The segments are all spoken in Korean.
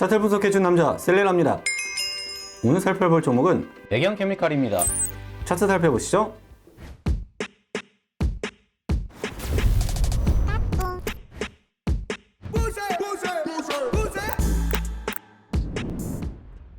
차트 분석해준 남자 셀레라입니다. 오늘 살펴볼 종목은 애경 케미칼입니다. 차트 살펴보시죠.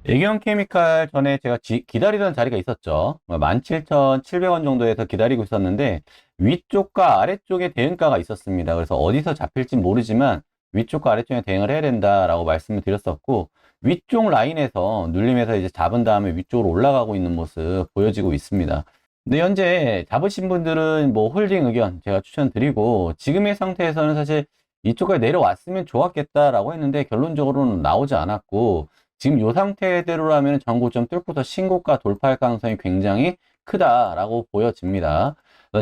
애경 케미칼 전에 제가 지- 기다리던 자리가 있었죠. 17,700원 정도에서 기다리고 있었는데 위쪽과 아래쪽에 대응가가 있었습니다. 그래서 어디서 잡힐지 모르지만 위쪽과 아래쪽에 대응을 해야 된다라고 말씀을 드렸었고 위쪽 라인에서 눌림에서 이제 잡은 다음에 위쪽으로 올라가고 있는 모습 보여지고 있습니다. 근데 현재 잡으신 분들은 뭐 홀딩 의견 제가 추천드리고 지금의 상태에서는 사실 이쪽까지 내려왔으면 좋았겠다라고 했는데 결론적으로는 나오지 않았고 지금 이 상태대로라면 전고점 뚫고서 신고가 돌파할 가능성이 굉장히 크다라고 보여집니다.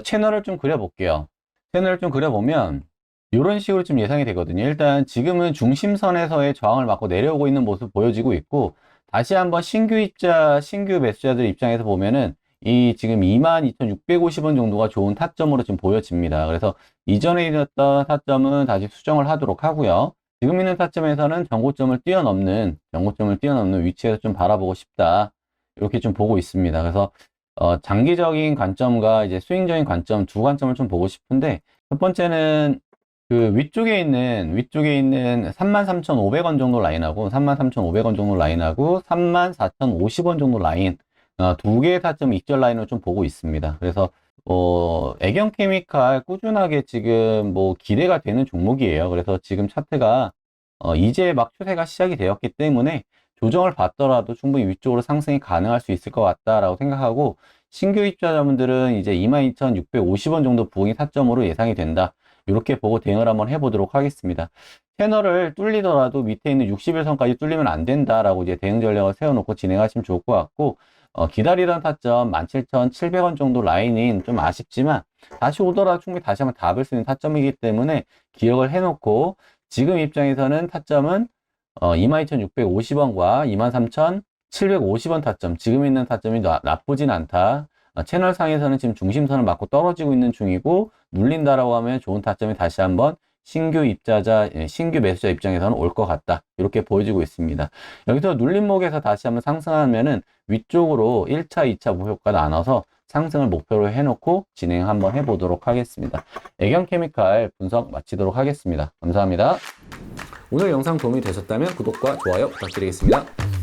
채널을 좀 그려볼게요. 채널을 좀 그려보면 이런 식으로 좀 예상이 되거든요. 일단 지금은 중심선에서의 저항을 맞고 내려오고 있는 모습 보여지고 있고 다시 한번 신규 입자, 신규 매수자들 입장에서 보면은 이 지금 22,650원 정도가 좋은 타점으로 지금 보여집니다. 그래서 이전에 있었던 타점은 다시 수정을 하도록 하고요. 지금 있는 타점에서는 정고점을 뛰어넘는, 정고점을 뛰어넘는 위치에서 좀 바라보고 싶다. 이렇게 좀 보고 있습니다. 그래서 어, 장기적인 관점과 이제 스윙적인 관점 두 관점을 좀 보고 싶은데 첫 번째는 그 위쪽에 있는 위쪽에 있는 33,500원 정도 라인하고 33,500원 정도 라인하고 34,050원 정도 라인 어, 두 개의 타점 익절 라인을 좀 보고 있습니다. 그래서 어, 애경 케미칼 꾸준하게 지금 뭐 기대가 되는 종목이에요. 그래서 지금 차트가 어, 이제 막 추세가 시작이 되었기 때문에 조정을 받더라도 충분히 위쪽으로 상승이 가능할 수 있을 것 같다라고 생각하고 신규 입자자분들은 이제 22,650원 정도 부응이 타점으로 예상이 된다. 이렇게 보고 대응을 한번 해보도록 하겠습니다. 채널을 뚫리더라도 밑에 있는 60일선까지 뚫리면 안 된다라고 이제 대응 전략을 세워놓고 진행하시면 좋을 것 같고 어, 기다리던 타점 17,700원 정도 라인인 좀 아쉽지만 다시 오더라도 충분히 다시 한번 답을 수 있는 타점이기 때문에 기억을 해놓고 지금 입장에서는 타점은 어, 22,650원과 23,750원 타점 지금 있는 타점이 나, 나쁘진 않다. 어, 채널 상에서는 지금 중심선을 맞고 떨어지고 있는 중이고 눌린다라고 하면 좋은 타점이 다시 한번 신규 입자자, 예, 신규 매수자 입장에서는 올 것 같다. 이렇게 보여지고 있습니다. 여기서 눌림목에서 다시 한번 상승하면은 위쪽으로 1차, 2차 목표가 나눠서 상승을 목표로 해놓고 진행 한번 해보도록 하겠습니다. 애경 케미칼 분석 마치도록 하겠습니다. 감사합니다. 오늘 영상 도움이 되셨다면 구독과 좋아요 부탁드리겠습니다.